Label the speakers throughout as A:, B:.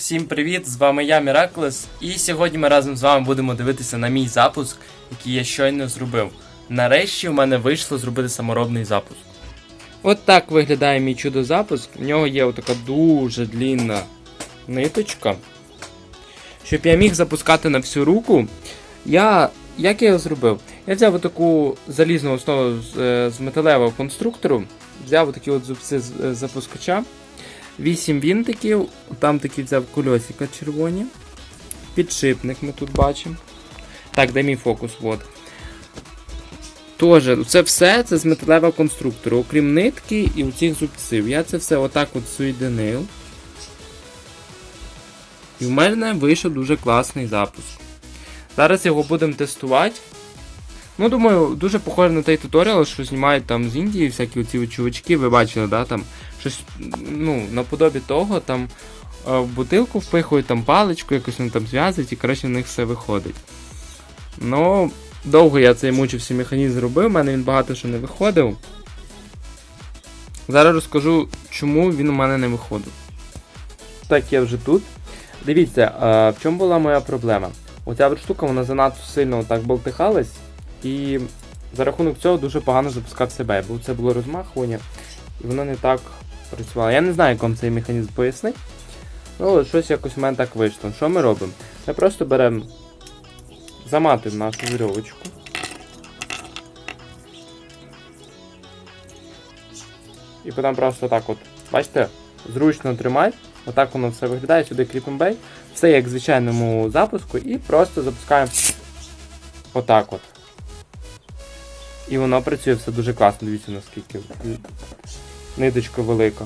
A: Всім привіт! З вами я, Міраклес, і сьогодні ми разом з вами будемо дивитися на мій запуск, який я щойно зробив. Нарешті в мене вийшло зробити саморобний запуск. От так виглядає мій чудо-запуск. В нього є отака дуже длінна ниточка. Щоб я міг запускати на всю руку, я. Як я його зробив? Я взяв отаку залізну основу з, е, з металевого конструктору, взяв отакі от зубці з е, запускача. 8 вінтиків, там такі взяв кольосика червоні. Підшипник ми тут бачимо. Так, де мій фокус? от. Тоже, це все це з металевого конструктору, окрім нитки і оцих зубців. Я це все отак от соєдинив. І в мене вийшов дуже класний запуск. Зараз його будемо тестувати. Ну, думаю, дуже похоже на той туторіал, що знімають там з Індії всякі оці чувачки, ви бачили, да, там щось ну, наподобі того, там е, в бутилку впихують там паличку, якось вони там зв'язують, і коротше в них все виходить. Ну, довго я цей мучився механізм зробив, в мене він багато що не виходив. Зараз розкажу, чому він у мене не виходив. Так, я вже тут. Дивіться, е, в чому була моя проблема? Оця штука вона занадто сильно так болтихалась, і за рахунок цього дуже погано запускав себе, бо це було розмахування, і воно не так працювало. Я не знаю, як вам цей механізм пояснить. Ну, от щось якось в мене так вийшло. Що ми робимо? Ми просто беремо, заматуємо нашу вірьовочку. І потім просто так от, бачите, зручно тримати. Отак воно все виглядає, сюди кріпимо бей. Все як в звичайному запуску, і просто запускаємо отак от. І воно працює все дуже класно, дивіться наскільки ниточка велика.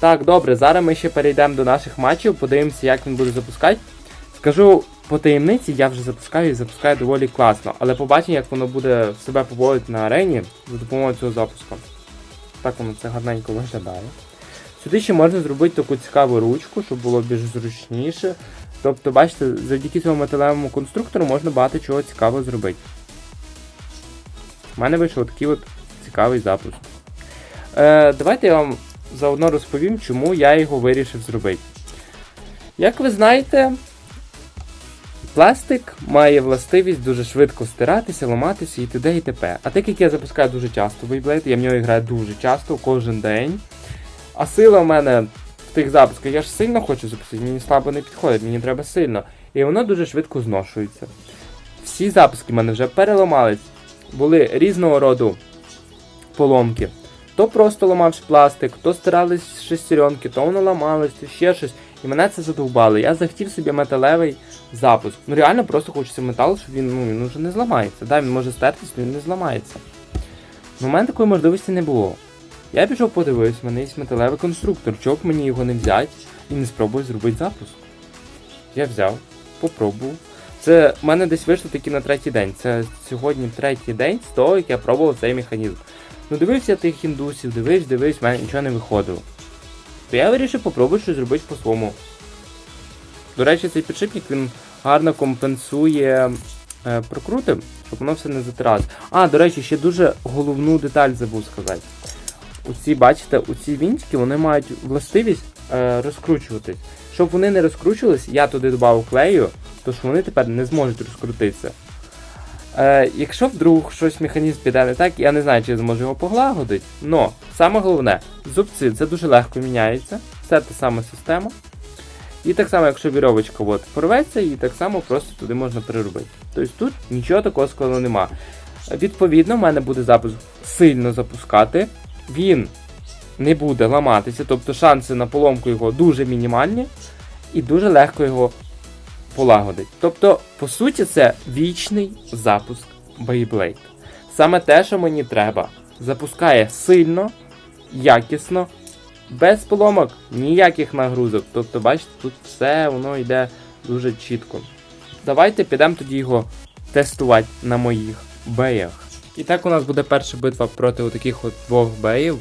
A: Так, добре, зараз ми ще перейдемо до наших матчів, подивимося, як він буде запускати. Скажу по таємниці, я вже запускаю і запускаю доволі класно, але побачимо, як воно буде себе поводити на арені за допомогою цього запуску. Так воно це гарненько виглядає. Сюди ще можна зробити таку цікаву ручку, щоб було більш зручніше. Тобто, бачите, завдяки цьому металевому конструктору можна багато чого цікавого зробити. У мене вийшов такий от цікавий запуск. Е, Давайте я вам заодно розповім, чому я його вирішив зробити. Як ви знаєте, пластик має властивість дуже швидко стиратися, ламатися і т.д. і т.п. А так як я запускаю дуже часто Beyblade, я в нього граю дуже часто, кожен день. А сила в мене в тих запусках, я ж сильно хочу запустити, мені слабо не підходить, мені треба сильно. І воно дуже швидко зношується. Всі запуски в мене вже переламались, були різного роду поломки. То просто ламався пластик, то стирались шестеренки, то воно ламалось, то ще щось. І мене це задовбало. Я захотів собі металевий запуск. Ну реально просто хочеться метал, щоб він ну, він вже не зламається. Да, він може стертись, але він не зламається. Ну, у мене такої можливості не було. Я пішов подивився, в мене є металевий конструктор, б мені його не взяти і не спробувати зробити запуск. Я взяв, попробував. Це в мене десь вийшло таки на третій день. Це сьогодні третій день з того, як я пробував цей механізм. Ну дивився тих індусів, дивився, дивився, в мене нічого не виходило. То я вирішив попробувати щось зробити по-своєму. До речі, цей підшипник він гарно компенсує е, прокрути, щоб воно все не затиралось. А, до речі, ще дуже головну деталь забув сказати. Оці, бачите, оці вінтики вони мають властивість е, розкручуватись. Щоб вони не розкручувались, я туди додав клею, то що вони тепер не зможуть розкрутитися. Е, якщо вдруг щось механізм піде не так, я не знаю, чи я зможу його поглагодити. Но саме головне, зубці це дуже легко міняється. Це та сама система. І так само, якщо вірьовочка от, порветься, і так само просто туди можна переробити. Тобто тут нічого такого складного нема. Відповідно, в мене буде запуск сильно запускати. Він не буде ламатися, тобто шанси на поломку його дуже мінімальні, і дуже легко його полагодить. Тобто, по суті, це вічний запуск Beyblade. Саме те, що мені треба. Запускає сильно, якісно, без поломок, ніяких нагрузок. Тобто, бачите, тут все воно йде дуже чітко. Давайте підемо тоді його тестувати на моїх беях. І так у нас буде перша битва проти таких от двох беїв.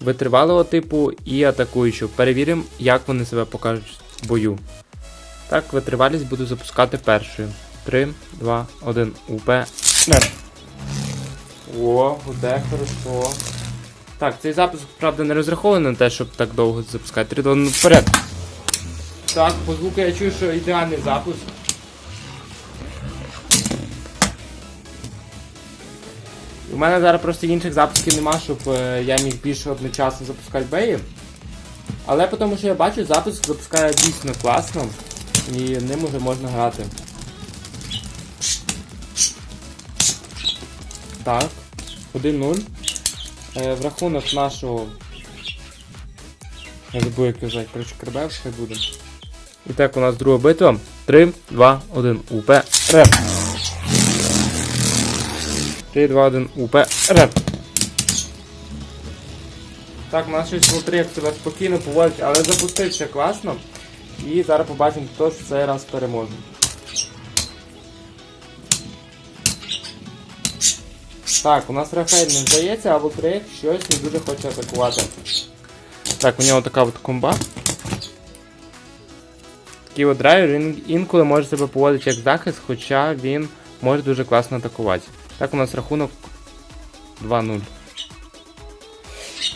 A: Витривалого типу і атакуючого. Перевіримо, як вони себе покажуть в бою. Так, витривалість буду запускати першою. 3, 2, 1, УП. Смерть. О, буде хорошо. Так, цей запуск, правда, не розрахований на те, щоб так довго запускати. 3, 2, 1, вперед. Так, по звуку я чую, що ідеальний запуск. У мене зараз просто інших запусків нема, щоб е, я міг більше одночасно запускати беї. Але тому, що я бачу, запуск запускає дійсно класно і ним уже можна грати. Так, 1-0. Е, в рахунок нашого. Я забув, як звати, коротше, Кербев, хай буде. І так, у нас друга битва. 3, 2, 1, УП, РЕП. 3, 2, 1, УП, РЕП. Так, у нас щось Волтрик себе спокійно поводить, але запустився класно. І зараз побачимо, хто ж цей раз переможе. Так, у нас Рафаель не здається, а Волтрик щось не дуже хоче атакувати. Так, у нього така от комба. Такий от драйвер, інколи може себе поводити як захист, хоча він може дуже класно атакувати. Так, у нас рахунок 2-0.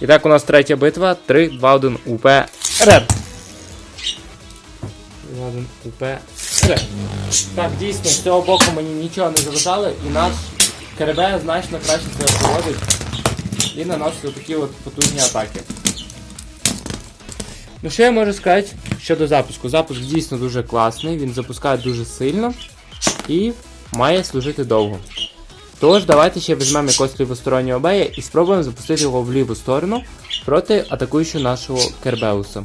A: І так, у нас третя битва. 3, 2, 1, УП. РЕП. 2, 1, УП. Так, дійсно, з цього боку мені нічого не заважало, і наш КРБ значно краще себе поводить. І наносить такі от потужні атаки. Ну що я можу сказати щодо запуску? Запуск дійсно дуже класний, він запускає дуже сильно і має служити довго. Тож, давайте ще візьмемо якогось лівостороннього бея і спробуємо запустити його в ліву сторону проти атакуючого нашого Кербеуса.